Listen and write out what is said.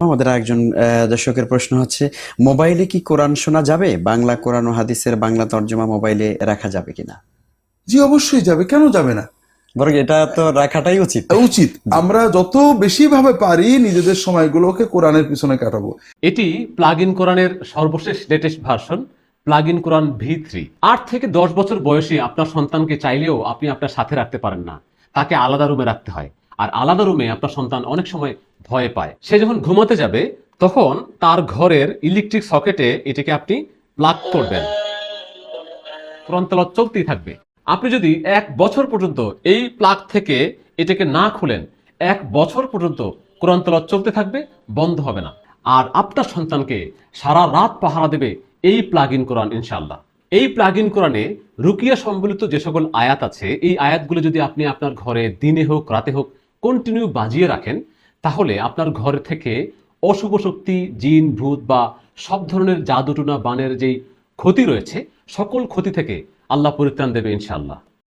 আমাদের একজন আহ, দর্শকের প্রশ্ন হচ্ছে মোবাইলে কি কোরআন শোনা যাবে? বাংলা কোরআন ও হাদিসের বাংলা তর্জমা মোবাইলে রাখা যাবে কিনা? জি অবশ্যই যাবে। কেন যাবে না? বরং এটা তো রাখাটাই উচিত। উচিত। আমরা যত বেশি ভাবে পারি নিজেদের সময়গুলোকে কোরআনের পিছনে কাটাবো। এটি প্লাগ ইন কোরআনের সর্বশেষ latest version plug in Quran V three. আট থেকে দশ বছর বয়সী আপনার সন্তানকে চাইলেও আপনি আপনার সাথে রাখতে পারেন না। তাকে আলাদা রুমে রাখতে হয়। আর আলাদা রুমে আপনার সন্তান অনেক সময় ভয় পায়। সে যখন ঘুমাতে যাবে, তখন তার ঘরের ইলেকট্রিক সকেটে এটাকে আপনি প্লাগ করবেন। কোরআন চলতেই থাকবে। আপনি যদি এক বছর পর্যন্ত এই প্লাগ থেকে এটাকে না খুলেন, এক বছর পর্যন্ত কোরআন চলতে থাকবে, বন্ধ হবে না। আর আপনার সন্তানকে সারা রাত পাহারা দেবে এই প্লাগ ইন কোরআন ইনশাল্লাহ এই প্লাগ ইন কোরআনে রুকিয়া সম্বলিত যে সকল আয়াত আছে, এই আয়াতগুলো যদি আপনি আপনার ঘরে দিনে হোক, রাতে হোক কন্টিনিউ বাজিয়ে রাখেন, তাহলে আপনার ঘর থেকে অশুভ শক্তি, জিন, ভূত বা সব ধরনের জাদুটুনা বানের যেই ক্ষতি রয়েছে, সকল ক্ষতি থেকে আল্লাহ পরিত্রাণ দেবে ইনশাআল্লাহ।